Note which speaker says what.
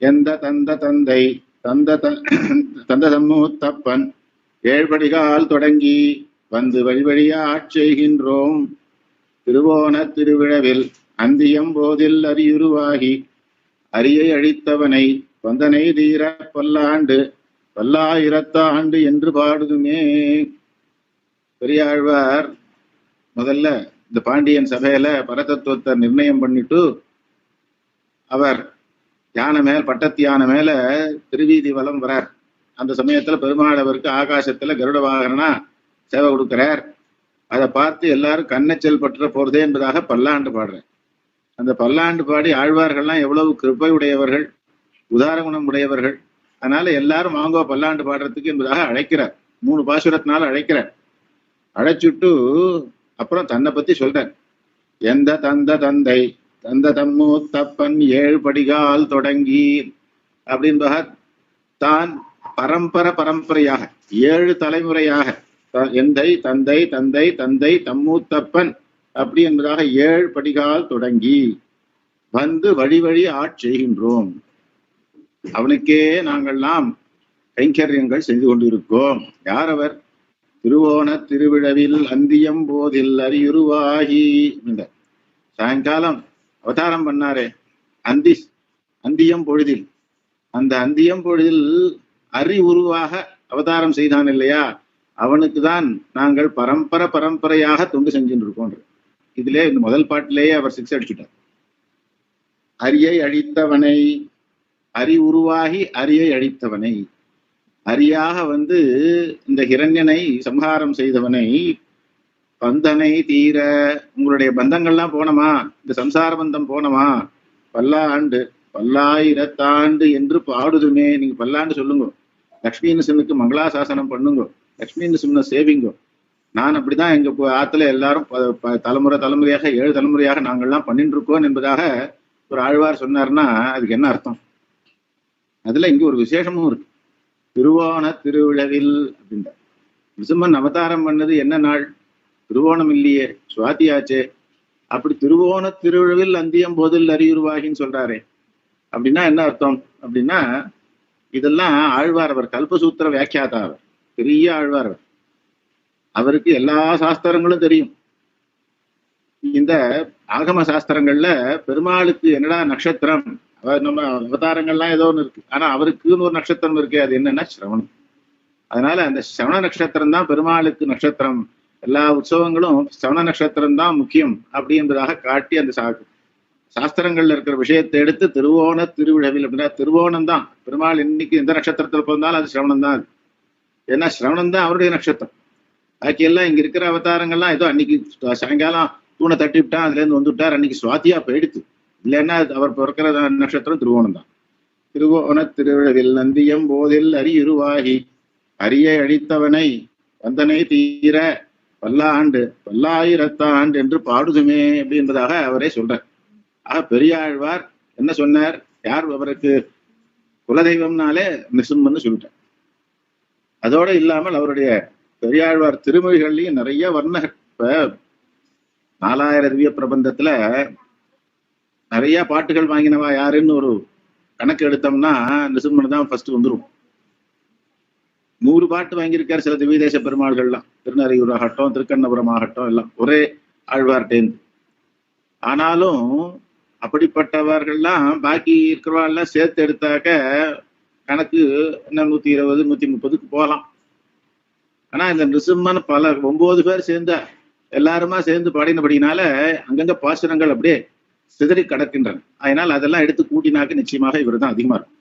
Speaker 1: எந்த தந்த தந்தை தந்த தந்த தம்மூத்தப்பன் ஏழ்படிகால் தொடங்கி வந்து வழி வழியா ஆட்செய்கின்றோம் திருவோண திருவிழவில் அந்தியம் போதில் அரியுருவாகி அரியை அழித்தவனை வந்தனை தீர பல்லாண்டு பல்லாயிரத்தாண்டு என்று பாடுதுமே. பெரியாழ்வார் முதல்ல இந்த பாண்டியன் சபையில பரதத்துவத்தை நிர்ணயம் பண்ணிட்டு அவர் யானை மேல் பட்டத்து யானை மேல திருவீதி வலம் வரார். அந்த சமயத்துல பெருமாள் அவருக்கு ஆகாசத்துல கருட வாகனா சேவை கொடுக்கிறார். அதை பார்த்து எல்லாரும் கண்ணச்சல் பற்ற போறதே என்பதாக பல்லாண்டு பாடுறேன் அந்த பல்லாண்டு பாடி ஆழ்வார்கள்லாம் எவ்வளவு கிருப்பை உடையவர்கள் உதார குணம் உடையவர்கள். அதனால எல்லாரும் வாங்கோ பல்லாண்டு பாடுறதுக்கு என்பதாக அழைக்கிறார். மூணு பாசுரத்தினால அழைக்கிறார். அழைச்சுட்டு அப்புறம் தன்னை பத்தி சொல்றார். எந்த தந்த தந்தை தந்த தம்மு தப்பன் ஏழு படிகால் தொடங்கி அப்படின்பதாக தான் பரம்பர பரம்பரையாக ஏழு தலைமுறையாக த- எந்தை தந்தை தந்தை தந்தை தம்மூத்தப்பன் அப்படி என்பதாக ஏழு படிகால் தொடங்கி வந்து வழி வழி ஆட்செய்கின்றோம் அவனுக்கே நாங்கள்லாம் கைங்கரியங்கள் செய்து கொண்டிருக்கோம். யார் அவர் திருவோண திருவிழவில் அந்தியம் போதில் அரியுருவாகி சாயங்காலம் அவதாரம் பண்ணாரே. அந்தி அந்தியம் பொழுதில். அந்த அந்தியம் பொழுதில் அறி உருவாக அவதாரம் செய்தான் இல்லையா? அவனுக்கு தான் நாங்கள் பரம்பர பரம்பரையாக தொண்டு செஞ்சுட்டு இருக்கோம் இதுல இந்த முதல் பாட்டிலேயே அவர் சிக்ஸ் அடிச்சுட்டார். அரியை அழித்தவனை அரி உருவாகி அரியை அழித்தவனை அரியாக வந்து இந்த ஹிரண்யனை சம்ஹாரம் செய்தவனை பந்தனை தீர உங்களுடைய பந்தங்கள்லாம் போனமா? இந்த சம்சார பந்தம் போனமா? பல்லாண்டு பல்லாயிரத்தாண்டு என்று பாடுதுமே. நீங்க பல்லாண்டு சொல்லுங்க. லக்ஷ்மி நரசிம்மனுக்கு மங்களாசாசனம் பண்ணுங்க. லக்ஷ்மி நரசிம்மனை சேவிங்கோ. நான் அப்படிதான் எங்க ஆத்துல எல்லாரும் ப- தலைமுறை தலைமுறையாக ஏழு தலைமுறையாக நாங்கள்லாம் பண்ணிட்டு இருக்கோம் என்பதாக ஒரு ஆழ்வார் சொன்னார்னா அதுக்கு என்ன அர்த்தம்? அதுல இங்க ஒரு விசேஷமும் இருக்கு. திருவோண திருவிழவில் அப்படின்ற நிருசிம்மன் அவதாரம் பண்ணது என்ன நாள்? திருவோணம் இல்லையே சுவாதி ஆச்சே அப்படி திருவோண திருவிழவில் அந்தியம் போதில் அறியுருவாகின்னு சொல்றாரே. அப்படின்னா என்ன அர்த்தம்? அப்படின்னா இதெல்லாம் ஆழ்வார் அவர் கல்பசூத்திர வியாக்கியாதா அவர் பெரிய ஆழ்வார் அவர் அவருக்கு எல்லா சாஸ்திரங்களும் தெரியும். இந்த ஆகம சாஸ்திரங்கள்ல பெருமாளுக்கு என்னடா நட்சத்திரம்? அவர் நம்ம அவதாரங்கள்லாம் ஏதோ ஒன்று இருக்கு. ஆனா அவருக்குன்னு ஒரு நட்சத்திரம் இருக்கு அது என்னன்னா சிரவணம். அதனால அந்த சிரவண நட்சத்திரம் தான் பெருமாளுக்கு நட்சத்திரம். எல்லா உற்சவங்களும் சிரவண நட்சத்திரம் தான் முக்கியம் அப்படின்றதாக காட்டி அந்த சா சாஸ்திரங்கள்ல இருக்கிற விஷயத்தை எடுத்து திருவோண திருவிழவில் அப்படின்னா திருவோணம் தான் பெருமாள் இன்னைக்கு எந்த நட்சத்திரத்தில் பிறந்தாலும் அது சிரவணம் தான் அது ஏன்னா சிரவணம் தான் அவருடைய நட்சத்திரம். பாக்கி எல்லாம் இங்க இருக்கிற அவதாரங்கள்லாம் ஏதோ அன்னைக்கு சாயங்காலம் தூணை தட்டி விட்டான் அதுல இருந்து வந்து விட்டார் அன்னைக்கு சுவாத்தியா போயிடுத்து இல்லைன்னா அவர் பிறக்கிற நட்சத்திரம் திருவோணம் தான் திருவோண திருவிழவில் நந்தியம் போதில் அரியுருவாகி அரியை அழித்தவனை வந்தனை தீர பல்லாண்டு பல்லாயிரத்தாண்டு என்று பாடுதுமே அப்படி என்பதாக அவரே சொல்றார். ஆக பெரியாழ்வார் என்ன சொன்னார்? யார் அவருக்கு குலதெய்வம்னாலே நிசும்பன்னு சொல்லிட்டார். அதோட இல்லாமல் அவருடைய பெரியாழ்வார் திருமொழிகள்லையும் நிறைய வர்ண இப்ப நாலாயிர திவ்ய பிரபந்தத்துல நிறைய பாட்டுகள் வாங்கினவா யாருன்னு ஒரு கணக்கு எடுத்தோம்னா நிசும்மன் தான் ஃபர்ஸ்ட் வந்துரும். நூறு பாட்டு வாங்கியிருக்கார் சில திவ்யதேச பெருமாள்கள்லாம். திருநறையூர் ஆகட்டும் திருக்கண்ணபுரம் ஆகட்டும் எல்லாம் ஒரே ஆழ்வார்டேந்து ஆனாலும் அப்படிப்பட்டவர்கள்லாம் பாக்கி இருக்கிறவாள்லாம் சேர்த்து எடுத்தாக்க கணக்கு என்ன நூத்தி இருபது நூத்தி முப்பதுக்கு போகலாம். ஆனா இந்த நிருசிம்மன் பல ஒன்பது பேர் சேர்ந்த எல்லாருமா சேர்ந்து பாடினபடினால அங்கங்க பாசுரங்கள் அப்படியே சிதறி கிடக்கின்றன. அதனால் அதெல்லாம் எடுத்து கூட்டினாக்க நிச்சயமாக இவர் தான் அதிகமா இருக்கும்.